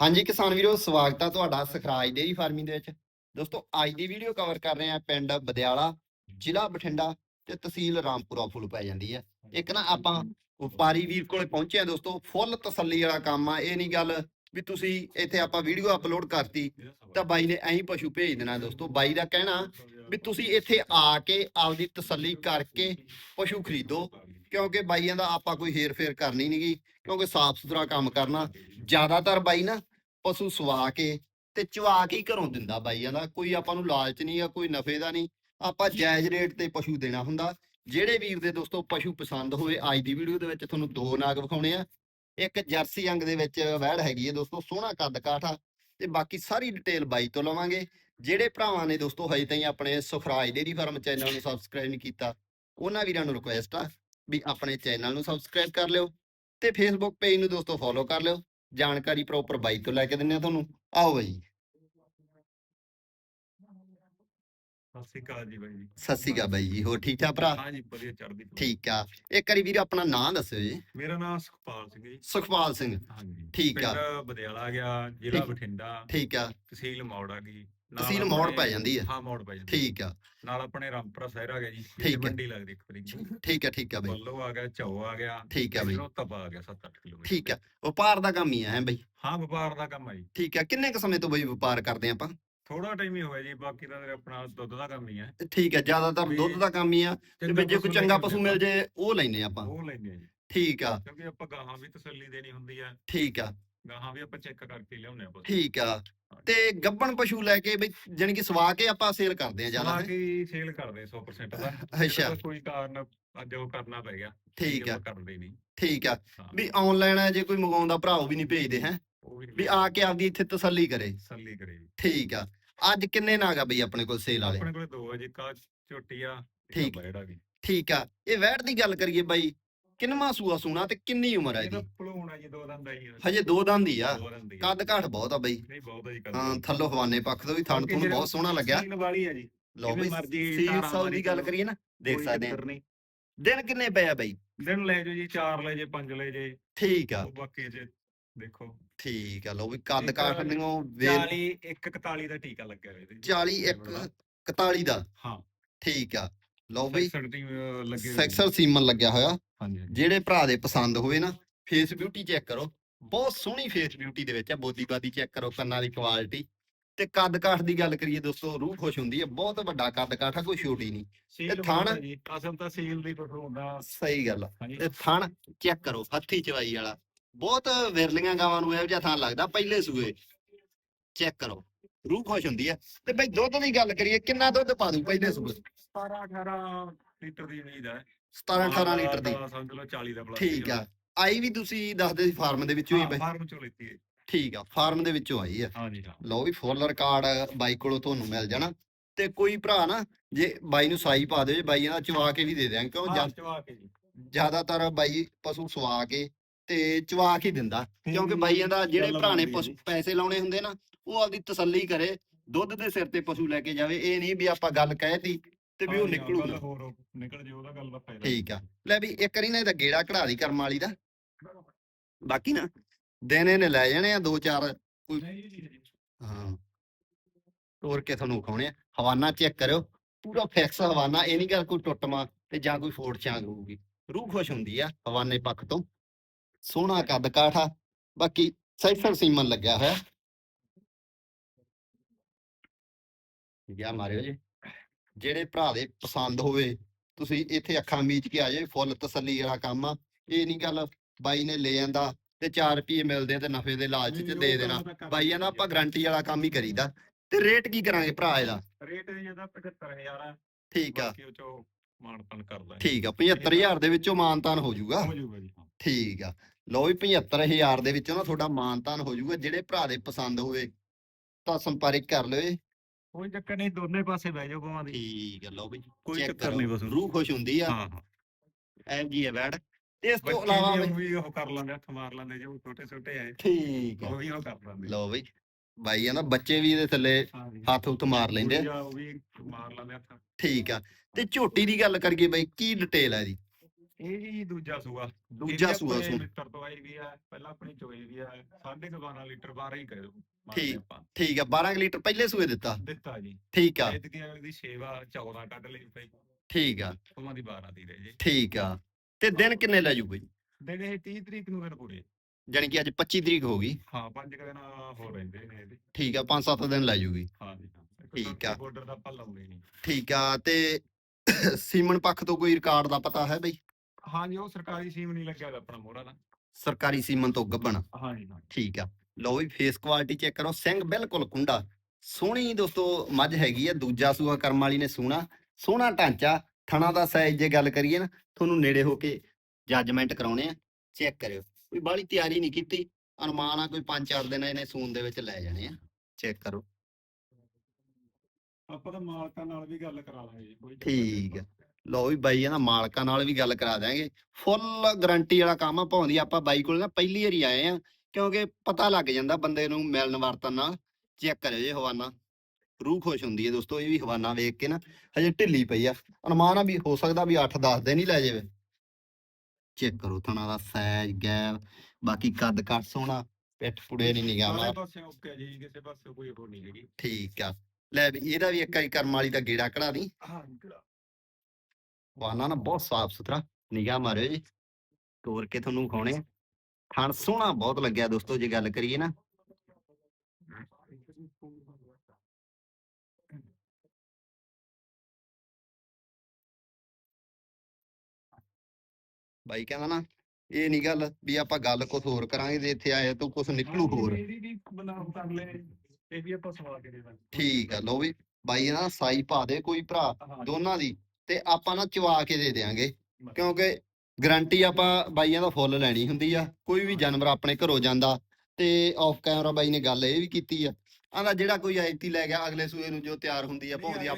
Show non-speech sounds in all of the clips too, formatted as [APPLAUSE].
ਹਾਂਜੀ, ਕਿਸਾਨ ਵੀਰੋ, ਸਵਾਗਤ ਆ ਤੁਹਾਡਾ ਸਖਰਾਜ ਡੇਰੀ ਫਾਰਮਿੰਗ ਦੇ ਵਿੱਚ। ਦੋਸਤੋ, ਅੱਜ ਦੀ ਵੀਡੀਓ ਕਵਰ ਕਰ ਰਹੇ ਆ ਪਿੰਡ ਬਦਿਆਲਾ, ਜ਼ਿਲ੍ਹਾ ਬਠਿੰਡਾ ਤੇ ਤਹਿਸੀਲ ਰਾਮਪੁਰਾ ਫੁੱਲ ਪੈ ਜਾਂਦੀ ਆ। ਇੱਕ ਨਾ ਆਪਾਂ ਵਪਾਰੀ ਵੀਰ ਕੋਲੇ ਪਹੁੰਚੇ ਆ ਦੋਸਤੋ, ਫੁੱਲ ਤਸੱਲੀ ਵਾਲਾ ਕੰਮ ਆ, ਇਹ ਨਹੀਂ ਗੱਲ ਵੀ ਤੁਸੀਂ ਇੱਥੇ ਆਪਾਂ ਵੀਡੀਓ ਅਪਲੋਡ ਕਰਤੀ, ਤਾਂ ਬਾਈ ਨੇ ਐਂ ਪਸ਼ੂ ਭੇਜ ਦੇਣਾ ਦੋਸਤੋ। ਬਾਈ ਦਾ ਕਹਿਣਾ ਵੀ ਤੁਸੀਂ ਇੱਥੇ ਆ ਕੇ ਆਪਦੀ ਤਸੱਲੀ ਕਰਕੇ ਪਸ਼ੂ ਖਰੀਦੋ, ਕਿਉਂਕਿ ਬਾਈਆਂ ਦਾ ਆਪਾਂ ਕੋਈ ਹੇਰ ਫੇਰ ਕਰਨੀ ਨਹੀਂਗੀ ਕਿਉਂਕਿ ਸਾਫ਼ ਸੁਥਰਾ ਕੰਮ ਕਰਨਾ। ਜ਼ਿਆਦਾਤਰ ਬਾਈ ਨਾ ਪਸ਼ੂ ਸਵਾ ਕੇ ਤੇ ਚਵਾ ਕੇ ਹੀ ਘਰੋਂ ਦਿੰਦਾ ਬਾਈਆਂ ਦਾ ਕੋਈ ਆਪਾਂ ਨੂੰ ਲਾਲਚ ਨਹੀਂ ਆ ਕੋਈ ਨਫੇ ਦਾ ਨਹੀਂ, ਆਪਾਂ ਜਾਇਜ਼ ਰੇਟ ਤੇ ਪਸ਼ੂ ਦੇਣਾ ਹੁੰਦਾ। ਜਿਹੜੇ ਵੀਰ ਦੇ ਦੋਸਤੋ ਪਸ਼ੂ ਪਸੰਦ ਹੋਏ, ਅੱਜ ਦੀ ਵੀਡੀਓ ਦੇ ਵਿੱਚ ਤੁਹਾਨੂੰ ਦੋ ਨਾਗ ਵਿਖਾਉਣੇ ਆ। ਇੱਕ ਜਰਸੀ ਅੰਗ ਦੇ ਵਿੱਚ ਵੈੜ ਹੈਗੀ ਹੈ ਦੋਸਤੋ, ਸੋਹਣਾ ਕੱਦ ਕਾਠ ਆ ਤੇ ਬਾਕੀ ਸਾਰੀ ਡਿਟੇਲ ਬਾਈ ਤੋਂ ਲਵਾਂਗੇ। ਜਿਹੜੇ ਭਰਾਵਾਂ ਨੇ ਦੋਸਤੋ ਹਜੇ ਤਾਈਂ ਆਪਣੇ ਸੁਖਰਾਜ ਡੇਰੀ ਫਾਰਮ ਚੈਨਲ ਨੂੰ ਸਬਸਕ੍ਰਾਈਬ ਨਹੀਂ ਕੀਤਾ, ਉਹਨਾਂ ਵੀਰਾਂ ਨੂੰ ਰਿਕੁਐਸਟ ਆ ਵੀ ਆਪਣੇ ਚੈਨਲ ਨੂੰ ਸਬਸਕ੍ਰਾਈਬ ਕਰ ਲਿਓ ਤੇ ਫੇਸਬੁੱਕ ਪੇਜ ਨੂੰ ਦੋਸਤੋ ਫੋਲੋ ਕਰ ਲਿਓ। ਜਾਣਕਾਰੀ ਪ੍ਰੋਪਰ ਬਾਈ ਤੋਂ ਲੈ ਕੇ ਦਿੰਨੇ ਆ ਤੁਹਾਨੂੰ। ਆਓ ਬਾਈ। ਸਤਿ ਸ਼੍ਰੀ ਅਕਾਲ ਜੀ ਬਾਈ ਜੀ। ਸਤਿ ਸ਼੍ਰੀ ਅਕਾਲ ਬਾਈ ਜੀ ਹੋਰ ਠੀਕ ਠਾਕ ਭਰਾ? ਹਾਂ ਜੀ ਵਧੀਆ ਚੜ੍ਹਦੀ ਕਲਾ। ਠੀਕ ਆ। ਇੱਕ ਵਾਰੀ ਵੀਰ ਆਪਣਾ ਨਾਂ ਦੱਸਿਓ ਜੀ। ਮੇਰਾ ਨਾਮ ਸੁਖਪਾਲ ਸਿੰਘ ਜੀ। ਸੁਖਪਾਲ ਸਿੰਘ। ਹਾਂਜੀ ਠੀਕ ਆ। ਪਿੰਡ ਬਦਿਆਲਾ ਗਿਆ ਜ਼ਿਲ੍ਹਾ ਠੀਕ। ਬਠਿੰਡਾ। ਠੀਕ ਆ। ਤਹਿਸੀਲ ਮੌੜ ਗਈ। ਤਹਿਸੀਲ ਮੌੜ ਪੈ ਜਾਂਦੀ ਆ ਹਾਂ ਮੌੜ ਪੈ ਜਾਂਦੀ ਠੀਕ ਆ। ਨਾਲ ਆਪਣੇ ਰਾਮਪੁਰਾ ਸ਼ਹਿਰ ਆ ਗਿਆ ਜੀ ਠੀਕ ਹੈ। ਮੰਡੀ ਲੱਗਦੀ ਇੱਕ ਵਾਰੀ। ਠੀਕ ਆ ਠੀਕ ਆ ਬਾਈ। ਬੱਲੋ ਆ ਗਿਆ ਝਾਓ ਆ ਗਿਆ ਠੀਕ ਆ ਬਾਈ। ਤਪਾ ਆ ਗਿਆ 7-8 ਕਿਲੋਮੀਟਰ ਠੀਕ ਆ ਵਪਾਰ ਦਾ ਕੰਮ ਹੀ ਆ ਹੈ ਬਾਈ? ਹਾਂ ਵਪਾਰ ਦਾ ਕੰਮ ਆ ਜੀ। ਠੀਕ ਆ ਕਿੰਨੇ ਕੁ ਸਮੇਂ ਤੋਂ ਬਾਈ ਵਪਾਰ ਕਰਦੇ ਆਪਾਂ? ਥੋੜਾ ਟਾਈਮ ਹੀ ਹੋਇਆ ਜੀ ਬਾਕੀ ਤਾਂ ਆਪਣਾ ਦੁੱਧ ਦਾ ਕੰਮ ਹੀ ਆ ਠੀਕ ਆ ਜ਼ਿਆਦਾਤਰ ਦੁੱਧ ਦਾ ਕੰਮ ਹੀ ਆ। ਤੇ ਜੇ ਕੋਈ ਚੰਗਾ ਪਸ਼ੂ ਮਿਲ ਜੇ ਉਹ ਲੈਨੇ ਆਪਾਂ। ਉਹ ਆ ਜੀ। ਠੀਕ ਆ। ਕਿਉਂਕਿ ਆਪਾਂ ਗਾਹਾਂ ਵੀ ਤਸੱਲੀ ਦੇਣੀ ਹੁੰਦੀ ਆ। ਠੀਕ ਆ। ਗਾਹਾਂ ਵੀ ਆਪਾਂ ਚੈੱਕ ਕਰਕੇ ਲਿਆਉਂਦੇ ਆ ਪਸ਼ੂ ਠੀਕ ਆ। ਤੇ ਗੱਬਣ ਪਸ਼ੂ ਲੈ ਕੇ ਬਈ ਜਾਣੀ ਕਿ ਸਵਾ ਕੇ ਆਪਾਂ ਸੇਲ ਕਰਦੇ ਆ ਜ਼ਿਆਦਾ ਹੈਂ? ਬਾਕੀ ਸੇਲ ਕਰਦੇ 100% [LAUGHS] ਦਾ ਅੱਛਾ। ਕੋਈ ਕਾਰਨ ਅੱਜ ਉਹ ਕਰਨਾ ਪੈ ਗਿਆ। ਠੀਕ ਆ। ਆਪਾਂ ਕਰਦੇ ਨਹੀਂ। ਠੀਕ ਆ। ਹਾਂ, ਵੀ ਆਨਲਾਈਨ ਆ ਜੇ ਕੋਈ ਮੰਗਾਉਂਦਾ ਭਰਾ ਉਹ ਵੀ ਨਹੀਂ ਭੇਜਦੇ ਹੈ? ਵੀ ਆ ਕੇ ਆਪਦੀ ਇੱਥੇ ਤਸੱਲੀ ਕਰੇ। ਤਸੱਲੀ ਕਰੇ। ਠੀਕ ਆ। ਅੱਜ ਕਿੰਨੇ ਨਾਗ ਆ ਬਈ ਆਪਣੇ ਕੋਲ ਸੇਲ ਵਾਲੇ? ਆਪਣੇ ਕੋਲੇ ਦੋ ਆ ਜੀ ਕਾ ਝੋਟੀ ਆ ਠੀਕ। ਠੀਕ ਆ। ਇਹ ਵੈਟ ਦੀ ਗੱਲ ਕਰੀਏ ਬਾਈ ਕਿੰਨਵਾਂ ਸੂਆ ਸੂਣਾ ਤੇ ਕਿੰਨੀ ਉਮਰ ਆ ਇਹਦਾ? ਇਹਦੀ ਭਲੂਣ ਆ ਜੀ ਦੋ ਦੰਦ ਆ ਜੀ ਹਜੇ ਦੋ ਦੰਦ ਹੀ ਆ। ਕੱਦ ਘਾਟ ਬਹੁਤ ਆ ਬਈ। ਨਹੀਂ ਬਹੁਤ ਆ ਜੀ ਹਾਂ ਥੱਲੋਂ ਹਵਾਨੇ ਪੱਖ ਤੋਂ ਵੀ ਥਣ ਤੋਂ ਬਹੁਤ ਸੋਹਣਾ ਲੱਗਿਆ। ਸੀਲ ਵਾਲੀ ਆ ਜੀ। ਲਓ ਜਿਵੇਂ ਬਈ ਸੀਲ ਮਾਰੀ ਦੀ ਗੱਲ ਕਰੀਏ ਨਾ ਦੇਖ ਸਕਦੇ ਆ। ਦਿਨ ਕਿੰਨੇ ਪਏ ਆ ਬਈ? ਦਿਨ ਲੈ ਜਾਓ ਜੀ ਚਾਰ ਲੈ ਜੇ ਪੰਜ ਲੈ ਜੇ ਠੀਕ ਆ। ਬਾਕੀ ਜੇ ਦੇਖੋ। ਠੀਕ ਆ ਲਓ ਵੀ ਕੱਦ ਕਾਠ ਨੂੰ ਵੇਲ 40 141 ਦਾ ਟੀਕਾ ਲੱਗਿਆ ਹੋਇਆ ਇਹਦੇ 40 1 41 ਦਾ? ਹਾਂ। ਠੀਕ ਆ। ਲਓ ਬਈ। ਸੈਕਸਰ ਸੀਮਨ ਲੱਗਿਆ ਹੋਇਆ। ਹਾਂਜੀ ਹਾਂਜੀ। ਜਿਹੜੇ ਭਰਾ ਦੇ ਪਸੰਦ ਹੋਵੇ ਨਾ ਫੇਸ ਬਿਊਟੀ ਚੈੱਕ ਕਰੋ। ਬਹੁਤ ਸੋਹਣੀ ਫੇਸ ਬਿਊਟੀ ਦੇ ਵਿੱਚ ਹੈ ਬੋਦੀ ਬਾਦੀ ਚੈੱਕ ਕਰੋ ਕੰਨਾਂ ਦੀ ਕੁਆਲਿਟੀ ਤੇ ਕੱਦ ਕਾਠ ਦੀ ਗੱਲ ਕਰੀਏ ਦੋਸਤੋ ਰੂਹ ਖੁਸ਼ ਹੁੰਦੀ ਹੈ ਬਹੁਤ ਵੱਡਾ ਕੱਦ ਕਾਠ ਆ ਕੋਈ ਛੋਟੀ ਨਹੀਂ। ਸੀਲ ਥਣ- ਅਸਲ ਤਾਂ ਸੀਲ ਦੀ ਹੁੰਦਾ। ਸਹੀ ਗੱਲ ਤੇ ਥਣ ਚੈੱਕ ਕਰੋ ਹੱਥੀ ਚਵਾਈ ਵਾਲਾ। ਬਹੁਤ ਵਿਰਲੀਆਂ ਗਾਵਾਂ ਨੂੰ ਇਹੋ ਜਿਹਾ ਥਣ ਲੱਗਦਾ ਪਹਿਲੇ ਸੂਏ। ਚੈੱਕ ਕਰੋ ਰੂਹ ਖੁਸ਼ ਹੁੰਦੀ ਹੈ। ਤੇ ਬਈ ਦੁੱਧ ਦੀ ਗੱਲ ਕਰੀਏ ਕਿੰਨਾ ਦੁੱਧ ਪਾ ਦੂ ਪਹਿਲੇ ਸੂਏ? 17 18 ਲੀਟਰ ਦੀ ਉਮੀਦ ਹੈ। 17 18 ਲੀਟਰ ਦੀ। ਤਾਂ ਸਮਝ ਲਓ 40 ਦਾ ਪਲੱਸ ਠੀਕ ਆ। ਆਈ ਵੀ ਤੁਸੀਂ ਦੱਸਦੇ ਸੀ ਫਾਰਮ ਦੇ ਵਿੱਚੋਂ ਹੀ ਬਈ। ਫਾਰਮ ਚੋਂ ਲੈਤੀ ਹੈ। ਠੀਕ ਆ ਫਾਰਮ ਦੇ ਵਿੱਚੋਂ ਆਈ ਆ ਹਾਂਜੀ ਹਾਂ। ਲਓ ਵੀ ਫੁੱਲ ਰਿਕਾਰਡ ਬਾਈ ਕੋਲੋਂ ਤੁਹਾਨੂੰ ਮਿਲ ਜਾਣਾ। ਤੇ ਕੋਈ ਭਰਾ ਨਾ ਜੇ ਬਾਈ ਨੂੰ ਸਾਈ ਪਾ ਦਿਓ ਜੇ ਬਾਈ ਇਹਦਾ ਚਵਾ ਕੇ ਵੀ ਦੇ ਦਿਆਂਗੇ ਕਿਉਂ ਹਾਂ ਚਵਾ ਕੇ ਜੀ। ਜ਼ਿਆਦਾਤਰ ਬਾਈ ਪਸ਼ੂ ਸਵਾ ਕੇ ਤੇ ਚਵਾ ਕੇ ਦਿੰਦਾ। ਕਿਉਂਕਿ ਬਾਈਆਂ ਦਾ ਜਿਹੜੇ ਭਰਾ ਨੇ ਹੈ ਪਸ਼ੂ ਲਾਉਣੇ ਹੁੰਦੇ ਨਾ ਉਹ ਆਪਦੀ ਤਸੱਲੀ ਕਰੇ ਦੁੱਧ ਦੇ ਸਿਰ ਤੇ ਪਸ਼ੂ ਲੈ ਕੇ ਜਾਵੇ ਇਹ ਨਹੀਂ ਵੀ ਆਪਾਂ ਗੱਲ ਕਹਿਤੀ ਤੇ ਵੀ ਉਹ ਹਾਂਜੀ ਹਾਂ, ਨਿਕਲੂ ਗੱਲ ਨਾ ਹੋਰ ਉਹ ਨਿਕਲ ਜੇ ਉਹਦਾ ਗੱਲ ਦਾ ਫਾਇਦਾ ਠੀਕ ਆ। ਲੈ ਵੀ ਇੱਕ ਵਾਰੀ ਨਾ ਇਹਦਾ ਗੇੜਾ ਕਢਾ ਦੀ ਕਰਮ ਵਾਲੀ ਦਾ। ਬਾਕੀ ਨਾ ਦਿਨ ਇਹਨੇ ਲੈ ਜਾਣੇ ਆ ਦੋ ਚਾਰ ਜੀ। ਹਾਂ। ਤੋਰ ਕੇ ਤੁਹਾਨੂੰ ਵਿਖਾਉਣੇ ਆ। ਹਵਾਨਾ ਚੈੱਕ ਕਰਿਓ। ਪੂਰਾ ਫਿਕਸ ਹਵਾਨਾ ਇਹ ਨਹੀਂ ਗੱਲ ਕੋਈ ਟੁੱਟਮਾ ਤੇ ਜਾਂ ਕੋਈ ਫੋੜ ਚਾਂਗ ਹੋਊਗੀ। ਰੂਹ ਖੁਸ਼ ਹੁੰਦੀ ਆ ਹਵਾਨੇ ਪੱਖ ਤੋਂ। ਸੋਹਣਾ ਕੱਦ ਕਾਠਾ। ਬਾਕੀ ਸੈਫਰ ਸੀਮਨ ਲੱਗਿਆ ਹੋਇਆ। ਗਿਆ ਮਾਰਿਓ ਜੀ। ਜਿਹੜੇ ਭਰਾ ਦੇ ਪਸੰਦ ਹੋਵੇ ਤੁਸੀਂ ਇੱਥੇ ਅੱਖਾਂ ਮੀਚ ਕੇ ਆ ਜਾਏ ਫੁੱਲ ਤਸੱਲੀ ਵਾਲਾ ਕੰਮ ਆ। ਇਹ ਨਹੀਂ ਗੱਲ ਬਾਈ ਨੇ ਲੈ ਜਾਂਦਾ ਤੇ 4 ਰੁਪਏ ਮਿਲਦੇ ਤੇ ਨਫੇ ਦੇ ਲਾਲਚ ਚ ਦੇ ਦੇਣਾ। ਕਰ ਦਾ ਦਿੰਦੇ ਆਪਾਂ ਗਾਰੰਟੀ ਵਾਲਾ ਕੰਮ ਹੀ ਕਰੀਦਾ। ਤੇ ਰੇਟ ਕੀ ਕਰਾਂਗੇ ਭਰਾ ਇਹਦਾ। ਰੇਟ ਇਹਦਾ 75000 ਆ ਠੀਕ ਆ। ਮਾਨਪਨ ਕਰਦਾ ਠੀਕ ਆ 75000 ਦੇ ਵਿੱਚੋਂ ਮਾਨਤਾਨ ਹੋ ਜਾਊਗਾ। ਹੋ ਜਾਊਗਾ ਜੀ ਹਾਂ। ਠੀਕ ਆ। ਲਓ ਵੀ 75000 ਦੇ ਵਿੱਚੋਂ ਨਾ ਤੁਹਾਡਾ ਮਾਨਤਾਨ ਹੋ ਜਾਊਗਾ। ਜਿਹੜੇ ਭਰਾ ਦੇ ਪਸੰਦ ਹੋਵੇ ਤਾਂ ਸੰਪਰਕ ਕਰ ਲਿਓ। ਕੋਈ ਚੱਕਰ ਨਹੀਂ ਦੋਨੇ ਪਾਸੇ ਬਹਿ ਜਾਓ ਗਵਾਂ ਦੀ। ਠੀਕ ਆ ਲਓ ਵੀ ਕੋਈ ਚੱਕਰ ਕਰੋ। ਨਹੀਂ ਬਸ। ਰੂਹ ਖੁਸ਼ ਹੁੰਦੀ ਆ। ਹਾਂ ਹਾਂ। ਐਮ ਜੀ ਹੈ ਬੈਡ। ਤੇ ਇਸ ਤੋਂ ਬੱਚੇ ਇਲਾਵਾ ਉਹ ਵੀ ਉਹ ਕਰ ਲੈਂਦੇ ਹੱਥ ਮਾਰ ਲੈਂਦੇ ਜੋ ਛੋਟੇ ਛੋਟੇ ਆਏ ਠੀਕ ਆ। ਉਹ ਵੀ ਉਹ ਕਰ ਲੈਂਦੇ। ਲਓ ਬਈ ਬਾਈ ਆ ਨਾ ਬੱਚੇ ਵੀ ਇਹਦੇ ਥੱਲੇ ਹੱਥ ਹੁੱਥ ਮਾਰ ਲੈਂਦੇ ਆ। ਉਹ ਵੀ ਮਾਰ ਲੈਂਦੇ ਹੱਥ। ਠੀਕ ਆ ਤੇ ਝੋਟੀ ਦੀ ਗੱਲ ਕਰੀਏ ਬਈ ਕੀ ਡਿਟੇਲ ਹੈ ਇਹਦੀ? ਇਹ ਜੀ ਦੂਜਾ ਸੂਆ। ਦੂਜਾ ਸੂਆ ਸੂ ਲੀਟਰ ਤੋਂ ਆਈ ਵੀ ਆ ਪਹਿਲਾਂ ਆਪਣੀ ਚੋਈ ਵੀ ਆ ਸਾਢੇ ਕੁ 12 ਲੀਟਰ 12 ਹੀ ਕਹਿ ਦੋ ਠੀਕ। ਠੀਕ ਆ 12 ਕੁ ਲੀਟਰ ਪਹਿਲੇ ਸੂਏ ਦਿੱਤਾ? ਦਿੱਤਾ ਜੀ। ਠੀਕ ਆ। ਐਤਕੀ ਅਗਲੀ ਦੀ ਸੇਵਾ 14 ਕੱਢ ਲਈ ਪਈ ਠੀਕ ਆ। ਉਹਨਾਂ ਦੀ 12 ਦੀ ਰਹੇ ਜੀ। ਠੀਕ ਆ। ਤੇ ਦਿਨ ਕਿੰਨੇ ਲੈ ਜੂਗਾ ਜੀ ਦਿਨ ਇਹ 30 ਤਰੀਕ ਨੂੰ ਦਿਨ ਪੂਰੇ। ਜਾਣੀ ਕਿ ਅੱਜ 25 ਤਰੀਕ ਹੋ ਗਈ। ਹਾਂ ਪੰਜ ਕੁ ਦਿਨ ਹੋ ਰਹਿੰਦੇ ਨੇ ਇਹਦੇ। ਠੀਕ ਆ 5-7 ਦਿਨ ਲੈ ਜੂਗੀ। ਹਾਂ ਜੀ ਹਾਂ। ਠੀਕ ਆ। ਬਾਰਡਰ ਦਾ ਆਪਾਂ ਲਾਉਂਦੇ ਨਹੀਂ। ਠੀਕ ਆ ਤੇ ਸੀਮਨ ਪੱਖ ਤੋਂ ਕੋਈ ਰਿਕਾਰਡ ਦਾ ਪਤਾ ਹੈ ਬਈ? ਹਾਂ ਜੀ ਉਹ ਸਰਕਾਰੀ ਸੀਮ ਨਹੀਂ ਲੱਗਿਆ ਆਪਣਾ ਮੋਹਰਾ ਦਾ। ਸਰਕਾਰੀ ਸੀਮਨ ਤੋਂ ਗੱਬਣ ਹਾਂ ਜੀ ਹਾਂ। ਠੀਕ ਆ। ਲਓ ਵੀ ਫੇਸ ਕੁਆਲਿਟੀ ਚੈੱਕ ਕਰੋ। ਸਿੰਘ ਬਿਲਕੁਲ ਕੁੰਡਾ ਸੋਹਣੀ ਦੋਸਤੋ ਮੱਝ ਹੈਗੀ ਆ। ਦੂਜਾ ਸੂਆ ਕਰਮ ਵਾਲੀ ਨੇ ਸੋਹਣਾ ਸੋਹਣਾ ਢਾਂਚਾ। ਥਣਾ ਦਾ ਸਾਈਜ਼ ਜੇ ਗੱਲ ਕਰੀਏ ਨਾ ਤੁਹਾਨੂੰ ਨੇੜੇ ਹੋ ਕੇ ਜੱਜਮੈਂਟ ਕਰਾਉਣੇ ਆ ਚੈੱਕ ਕਰਿਓ। ਕੋਈ ਬਾਹਲੀ ਤਿਆਰੀ ਨਹੀਂ ਕੀਤੀ ਅਨੁਮਾਨ ਆ ਕੋਈ 5-4 ਦਿਨ ਇਹਨੇ ਸੂਨ ਦੇ ਵਿੱਚ ਲੈ ਜਾਣੇ ਆ। ਚੈੱਕ ਕਰੋ। ਆਪਾਂ ਤਾਂ ਮਾਲਕਾਂ ਨਾਲ ਵੀ ਗੱਲ ਕਰਾ ਲਾਂਗੇ ਕੋਈ ਠੀਕ। ਆ। ਲਓ ਵੀ ਬਾਈ ਇਹਨਾਂ ਮਾਲਕਾਂ ਨਾਲ ਵੀ ਗੱਲ ਕਰਾ ਦਿਆਂਗੇ। ਫੁੱਲ ਗਾਰੰਟੀ ਵਾਲਾ ਕੰਮ ਆ ਭਾਉਂਦੀ ਆਪਾਂ ਬਾਈ ਕੋਲ ਨਾ ਪਹਿਲੀ ਵਾਰੀ ਆਏ ਆ ਕਿਉਂਕਿ ਪਤਾ ਲੱਗ ਜਾਂਦਾ ਬੰਦੇ ਨੂੰ ਮਿਲਣ ਵਰਤਨ ਨਾਲ। ਚੈੱਕ ਕਰਿਓ ਜੀ ਹਵਾਨਾ ਰੂਹ ਖੁਸ਼ ਹੁੰਦੀ ਹੈ ਦੋਸਤੋ ਇਹ ਵੀ ਹਵਾਨਾ ਵੇਖ ਕੇ ਨਾ ਹਜੇ ਢਿੱਲੀ ਪਈ ਆ। ਅਨੁਮਾਨ ਆ ਵੀ ਹੋ ਸਕਦਾ ਵੀ 8-10 ਦਿਨ ਹੀ ਲੈ ਜਾਵੇ। ਚੈੱਕ ਕਰੋ ਥਣਾ ਦਾ ਸਾਈਜ਼ ਗੈਪ ਬਾਕੀ ਕੱਦ ਕੱਟ ਸੋਹਣਾ ਪਿੱਠ ਪੁੜੇ ਨਹੀਂ ਨਿਗਾਹ ਮਾਰ। ਪਾਸੇ ਓਕੇ ਜੀ ਕਿਸੇ ਪਾਸੇ ਕੋਈ ਹੋਰ ਨਹੀਂ ਹੈਗੀ। ਠੀਕ ਆ। ਲੈ ਵੀ ਇਹਦਾ ਵੀ ਇੱਕ ਵਾਰੀ ਕਰਮ ਵਾਲੀ ਦਾ ਗੇੜਾ ਕਢਾ ਦੀ। ਹਾਂ ਨਾ ਬਹੁਤ ਸਾਫ਼ ਸੁਥਰਾ ਨਿਗਾਹ ਮਾਰਿਓ ਜੀ। ਤੋਰ ਕੇ ਤੁਹਾਨੂੰ ਵਿਖਾਉਣੇ ਥਣ ਸੋਹਣਾ ਬਹੁਤ ਲੱਗਿਆ ਦੋਸਤੋ ਜੇ ਗੱਲ ਕਰੀਏ ਨਾ। ਬਾਈ ਕਹਿੰਦਾ ਨਾ ਇਹ ਨਹੀਂ ਗੱਲ ਵੀ ਆਪਾਂ ਗੱਲ ਕੁਝ ਹੋਰ ਕਰਾਂਗੇ ਤੇ ਇੱਥੇ ਆਏ ਤੋਂ ਕੁਝ ਨਿਕਲੂ ਹੋਰ। ਇਹਦੀ ਵੀ ਬਨਾਮ ਕਰ ਲੈ ਇਹ ਵੀ ਆਪਾਂ ਸਵਾ ਕੇ ਦੇ ਦਾਂਗੇ ਠੀਕ ਆ ਲਓ ਵੀ ਬਾਈ ਨਾ ਸਾਈ ਪਾ ਦੇ ਕੋਈ ਭਰਾ ਦੋਨਾਂ ਦੀ ਤੇ ਆਪਾਂ ਨਾ ਚਵਾ ਕੇ ਦੇ ਦੇਾਂਗੇ ਕਿਉਂਕਿ ਗਾਰੰਟੀ ਆਪਾਂ ਬਾਈਆਂ ਦਾ ਫੁੱਲ ਲੈਣੀ ਹੁੰਦੀ ਆ ਕੋਈ ਵੀ ਜਾਨਵਰ ਆਪਣੇ ਘਰੋਂ ਜਾਂਦਾ ਤੇ ਆਫ ਕੈਮਰਾ ਬਾਈ ਨੇ ਗੱਲ ਇਹ ਵੀ ਕੀਤੀ ਆ ਆਂਦਾ ਜਿਹੜਾ ਕੋਈ ਆਇਤੀ ਲੈ ਗਿਆ ਅਗਲੇ ਸੂਏ ਨੂੰ ਜੋ ਤਿਆਰ ਹੁੰਦੀ ਆ ਭਾਉਂਦੀ ਆ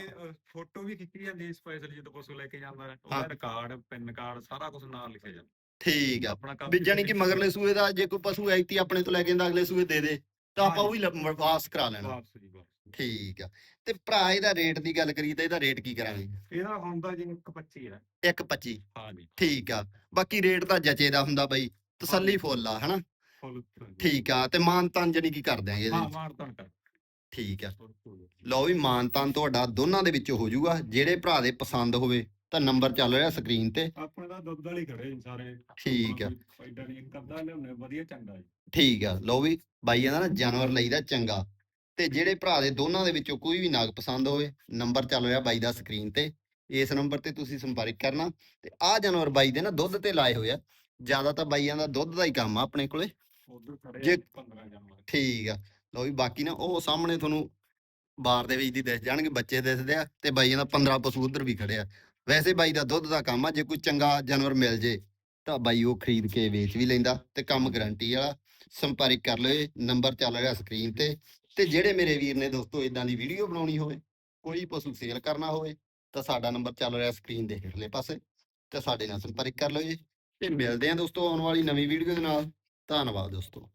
ਫੋਟੋ ਵੀ ਖਿੱਚੀ ਜਾਂਦੀ ਹੈ ਸਪੈਸ਼ਲ ਜਦੋਂ ਪਸ਼ੂ ਲੈ ਕੇ ਜਾਂਦਾ। ਉਹਦਾ ਰਿਕਾਰਡ ਪੈਨ ਕਾਰਡ ਸਾਰਾ ਕੁਝ ਨਾਲ ਲਿਖਿਆ ਜਾਂਦਾ। ਠੀਕ ਆ। ਵੀ ਜਾਨੀ ਕਿ ਮਗਰਲੇ ਸੂਏ ਦਾ ਜੇ ਕੋਈ ਪਸ਼ੂ ਆਇਤੀ ਆਪਣੇ ਤੋਂ ਲੈ ਕੇ ਜਾਂਦਾ ਅਗਲੇ ਸੂਏ ਦੇ ਦੇ ਤਾਂ ਆਪਾਂ ਉਹ ਵੀ ਵਾਪਸ ਕਰਾ ਲੈਣਾ। ਠੀਕ ਆ। ਤੇ ਭਰਾ ਇਹਦਾ ਰੇਟ ਦੀ ਗੱਲ ਕਰੀਏ ਤਾਂ ਇਹਦਾ ਰੇਟ ਕੀ ਕਰਾਂਗੇ? ਇਹਦਾ ਹੁੰਦਾ ਜੀ 125 ਹੈ। 1.25 ਹਾਂ ਜੀ ਠੀਕ ਆ। ਬਾਕੀ ਰੇਟ ਤਾਂ ਜਚੇ ਦਾ ਹੁੰਦਾ ਬਾਈ ਤਸੱਲੀ ਫੁੱਲ ਆ ਹਨਾ? ਠੀਕ ਆ। ਤੇ ਮਾਨ ਤਾਨ ਜਾਨੀ ਕੀ ਕਰ ਦਿਆਂਗੇ ਇਹਦੇ ਹਾਂ ਤਾਂ ਕਰ ਠੀਕ ਆ। ਲਓ ਵੀ ਮਾਨਤਾਨ ਤੁਹਾਡਾ ਦੋਨਾਂ ਦੇ ਵਿੱਚੋਂ ਹੋ ਜਾਊਗਾ। ਜਿਹੜੇ ਭਰਾ ਦੇ ਪਸੰਦ ਹੋਵੇ ਤਾਂ ਨੰਬਰ ਚੱਲ ਰਿਹਾ ਸਕਰੀਨ ਤੇ। ਆਪਣੇ ਤਾਂ ਦੁੱਧ ਵਾਲੀ ਖੜੇ ਸਾਰੇ। ਠੀਕ ਆ। ਫਾਇਦਾ ਨਹੀਂ ਕਰਦਾ ਲਿਆਉਣੇ ਵਧੀਆ ਚੰਗਾ ਜੀ। ਠੀਕ ਆ। ਲਓ ਵੀ ਬਾਈ ਕਹਿੰਦਾ ਨਾ ਜਾਨਵਰ ਲਈਦਾ ਚੰਗਾ। ਤੇ ਜਿਹੜੇ ਭਰਾ ਦੇ ਦੋਨਾਂ ਦੇ ਵਿੱਚੋਂ ਕੋਈ ਵੀ ਨਾਗ ਪਸੰਦ ਹੋਵੇ ਨੰਬਰ ਚੱਲ ਰਿਹਾ ਬਾਈ ਦਾ ਸਕਰੀਨ ਤੇ। ਇਸ ਨੰਬਰ ਤੇ ਤੁਸੀਂ ਸੰਪਰਕ ਕਰਨਾ। ਤੇ ਆਹ ਜਾਨਵਰ ਬਾਈ ਦੇ ਨਾ ਦੁੱਧ ਤੇ ਲਾਏ ਹੋਏ ਆ। ਜ਼ਿਆਦਾ ਤਾਂ ਬਾਈਆਂ ਦਾ ਦੁੱਧ ਦਾ ਹੀ ਕੰਮ ਆ ਆਪਣੇ ਕੋਲੇ। ਜੇ- 15 ਜਾਨਵਰ। ਠੀਕ ਆ। ਲਓ ਵੀ ਬਾਕੀ ਨਾ ਉਹ ਸਾਹਮਣੇ ਤੁਹਾਨੂੰ ਬਾਰ ਦੇ ਵਿੱਚ ਦੀ ਦਿਸ ਜਾਣਗੇ, ਬੱਚੇ ਦਿਸਦੇ ਆ ਤੇ ਬਾਈਆਂ ਦਾ 15 ਪਸ਼ੂ ਉਧਰ ਵੀ ਖੜੇ ਆ। ਵੈਸੇ ਬਾਈ ਦਾ ਦੁੱਧ ਦਾ ਕੰਮ ਆ, ਜੇ ਕੋਈ ਚੰਗਾ ਜਾਨਵਰ ਮਿਲ ਜੇ ਤਾਂ ਬਾਈ ਉਹ ਖਰੀਦ ਕੇ ਵੇਚ ਵੀ ਲੈਂਦਾ ਤੇ ਕੰਮ ਗਾਰੰਟੀ ਵਾਲਾ ਸੰਪਰਕ ਕਰ ਲਓ ਇਹ ਨੰਬਰ ਚੱਲ ਰਿਹਾ ਸਕਰੀਨ ਤੇ ਤੇ ਜਿਹੜੇ ਮੇਰੇ ਵੀਰ ਨੇ ਦੋਸਤੋ ਇਦਾਂ ਦੀ ਵੀਡੀਓ ਬਣਾਉਣੀ ਹੋਵੇ, ਕੋਈ ਪਸ਼ੂ ਸੇਲ ਕਰਨਾ ਹੋਵੇ ਤਾਂ ਸਾਡਾ ਨੰਬਰ ਚੱਲ ਰਿਹਾ ਸਕਰੀਨ ਦੇ ਹੇਠਲੇ ਪਾਸੇ ਤੇ ਸਾਡੇ ਨਾਲ ਸੰਪਰਕ ਕਰ ਲਓ ਜੀ ਤੇ ਮਿਲਦੇ ਆ ਦੋਸਤੋ ਆਉਣ ਵਾਲੀ ਨਵੀਂ ਵੀਡੀਓ ਦੇ ਨਾਲ। ਧੰਨਵਾਦ ਦੋਸਤੋ।